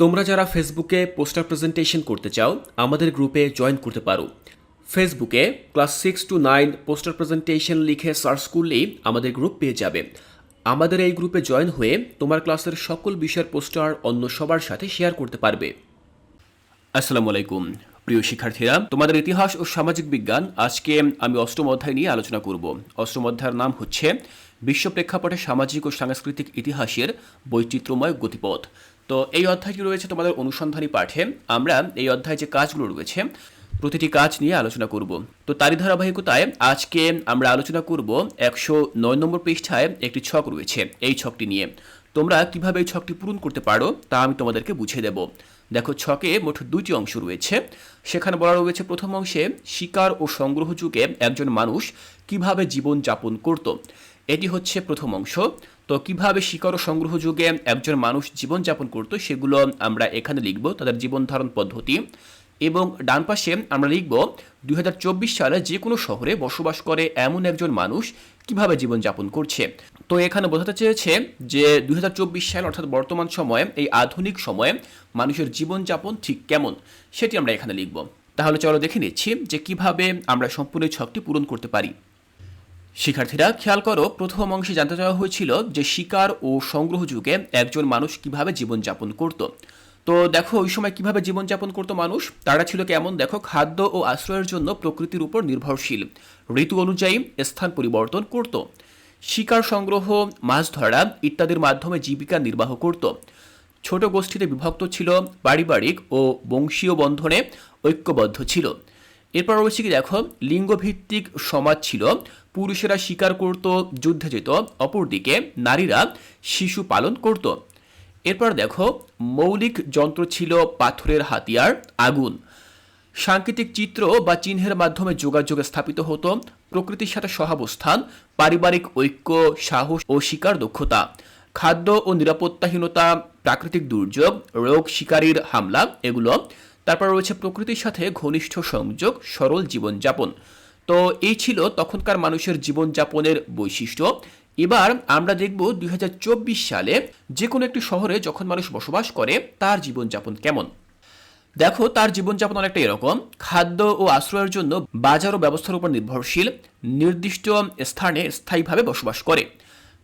তোমরা যারা ফেসবুকে পোস্টার প্রেজেন্টেশন করতে চাও, আমাদের গ্রুপে জয়েন করতে পারো। ফেসবুকে class six to nine poster presentation লিখে সার্চ করলেই আমাদের গ্রুপ পেয়ে যাবে। আমাদের এই গ্রুপে জয়েন হয়ে তোমার ক্লাসের সকল বিষয়ের পোস্টার অন্য সবার সাথে শেয়ার করতে পারবে। আসসালামু আলাইকুম। প্রিয় শিক্ষার্থীরা, তোমাদের ইতিহাস ও সামাজিক বিজ্ঞান আজকে আমি অষ্টম অধ্যায় নিয়ে আলোচনা করব। অষ্টম অধ্যায়ের নাম হচ্ছে বিশ্ব প্রেক্ষাপটে সামাজিক ও সাংস্কৃতিক ইতিহাসের বৈচিত্র্যময় গতিপথ। তো এই অধ্যায়টি রয়েছে তোমাদের অনুসন্ধানী পাঠে? আমরা এই অধ্যায়ে যে কাজগুলো রয়েছে, প্রতিটি কাজ নিয়ে আলোচনা করব। তো তারই ধারাবাহিকতায় আজকে আমরা আলোচনা করব একশো নয় নম্বর পৃষ্ঠায় একটি ছক রয়েছে, এই ছকটি নিয়ে। তোমরা কীভাবে এই ছকটি পূরণ করতে পারো তা আমি তোমাদেরকে বুঝিয়ে দেব। দেখো, ছকে মোট দুইটি অংশ রয়েছে। সেখানে বলা রয়েছে প্রথম অংশে শিকার ও সংগ্রহ যুগে একজন মানুষ কীভাবে জীবন যাপন করত। এটি হচ্ছে প্রথম অংশ। তো কীভাবে শিকার ও সংগ্রহ যুগে একজন মানুষ জীবনযাপন করত সেগুলো আমরা এখানে লিখব, তাদের জীবন ধারণ পদ্ধতি। এবং ডান পাশে আমরা লিখব, দুই হাজার চব্বিশ সালে যে কোনো শহরে বসবাস করে এমন একজন মানুষ কীভাবে জীবনযাপন করছে। তো এখানে বোঝাতে চেয়েছে যে দুই হাজার চব্বিশ সাল অর্থাৎ বর্তমান সময়ে, এই আধুনিক সময়ে মানুষের জীবনযাপন ঠিক কেমন সেটি আমরা এখানে লিখব। তাহলে চলো দেখে নিচ্ছি যে কীভাবে আমরা সম্পূর্ণ ছকটি পূরণ করতে পারি। শিক্ষার্থীরা খেয়াল করো, প্রথম অংশে জানতে চাওয়া হয়েছিল যে শিকার ও সংগ্রহ যুগে একজন মানুষ কীভাবে জীবনযাপন করত। তো দেখো, ওই সময় কীভাবে জীবনযাপন করতো মানুষ? তারা ছিল কেমন? দেখো, খাদ্য ও আশ্রয়ের জন্য প্রকৃতির উপর নির্ভরশীল। ঋতু অনুযায়ী স্থান পরিবর্তন করত। শিকার সংগ্রহ, মাছ ধরা ইত্যাদির মাধ্যমে জীবিকা নির্বাহ করত। ছোট গোষ্ঠীতে বিভক্ত ছিল পারিবারিক ও বংশীয় বন্ধনে ঐক্যবদ্ধ ছিল। এরপর রয়েছে কি, দেখো, লিঙ্গভিত্তিক সমাজ ছিল, পুরুষেরা শিকার করত, যুদ্ধে যেত, অপরদিকে নারীরা শিশু পালন করত। এরপর দেখো, মৌলিক যন্ত্র ছিল পাথরের হাতিয়ার, আগুন। সাংকেতিক চিত্র বা চিহ্নের মাধ্যমে যোগাযোগ স্থাপিত হতো, প্রকৃতির সাথে সহাবস্থান, পারিবারিক ঐক্য, সাহস ও শিকার দক্ষতা, খাদ্য ও নিরাপত্তাহীনতা, প্রাকৃতিক দুর্যোগ, রোগ শিকারীর হামলা, এগুলো তারপর রয়েছে প্রকৃতির সাথে ঘনিষ্ঠ সংযোগ, সরল জীবনযাপন। তো এই ছিল তখনকার মানুষের জীবনযাপনের বৈশিষ্ট্য। এবার আমরা দেখব দুই হাজার চব্বিশ সালে যে কোনো একটি শহরে যখন মানুষ বসবাস করে, তার জীবনযাপন কেমন? দেখো, তার জীবনযাপন অনেকটা এরকম। খাদ্য ও আশ্রয়ের জন্য বাজার ও ব্যবস্থার উপর নির্ভরশীল, নির্দিষ্ট স্থানে স্থায়ীভাবে বসবাস করে।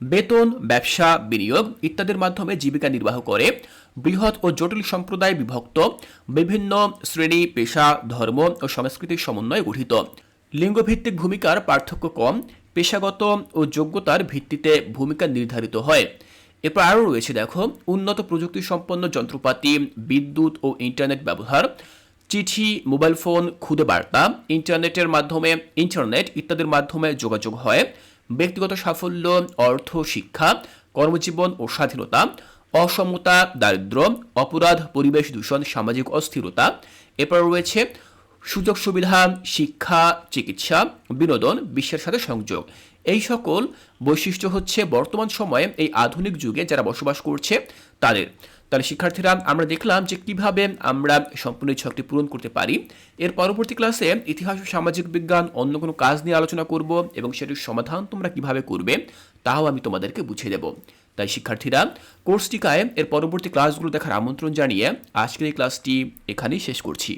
বেতন, ব্যবসা, বিনিয়োগ ইত্যাদির মাধ্যমে জীবিকা নির্বাহ করে। বৃহৎ ও জটিল সম্প্রদায় বিভক্ত। বিভিন্ন শ্রেণি, পেশা, ধর্ম ও সংস্কৃতির সমন্বয়ে গঠিত। লিঙ্গভিত্তিক ভূমিকার পার্থক্য কম। পেশাগত ও যোগ্যতার ভিত্তিতে ভূমিকা নির্ধারিত হয়। এরপর আরও রয়েছে, দেখো, উন্নত প্রযুক্তি সম্পন্ন যন্ত্রপাতি, বিদ্যুৎ ও ইন্টারনেট ব্যবহার, চিঠি, মোবাইল ফোন, খুদে বার্তা, ইন্টারনেটের মাধ্যমে ইন্টারনেট ইত্যাদির মাধ্যমে যোগাযোগ হয়। ব্যক্তিগত সাফল্য, অর্থ, শিক্ষা, কর্মজীবন ও স্বাধীনতা, অসমতা দারিদ্র অপরাধ, পরিবেশ দূষণ, সামাজিক অস্থিরতা। এরপর রয়েছে সুযোগ সুবিধা, শিক্ষা, চিকিৎসা, বিনোদন, বিশ্বের সাথে সংযোগ। এই সকল বৈশিষ্ট্য হচ্ছে বর্তমান সময়ে এই আধুনিক যুগে যারা বসবাস করছে, তাদের। তাহলে শিক্ষার্থীরা, আমরা দেখলাম যে কীভাবে আমরা সম্পূর্ণ ছকটি পূরণ করতে পারি। এর পরবর্তী ক্লাসে ইতিহাস ও সামাজিক বিজ্ঞান অন্য কোনো কাজ নিয়ে আলোচনা করব এবং সেটির সমাধান তোমরা কীভাবে করবে, তাও আমি তোমাদেরকে বুঝিয়ে দেব। তাই শিক্ষার্থীরা কোর্সটিকায় এর পরবর্তী ক্লাসগুলো দেখার আমন্ত্রণ জানিয়ে আজকের এই ক্লাসটি এখানেই শেষ করছি।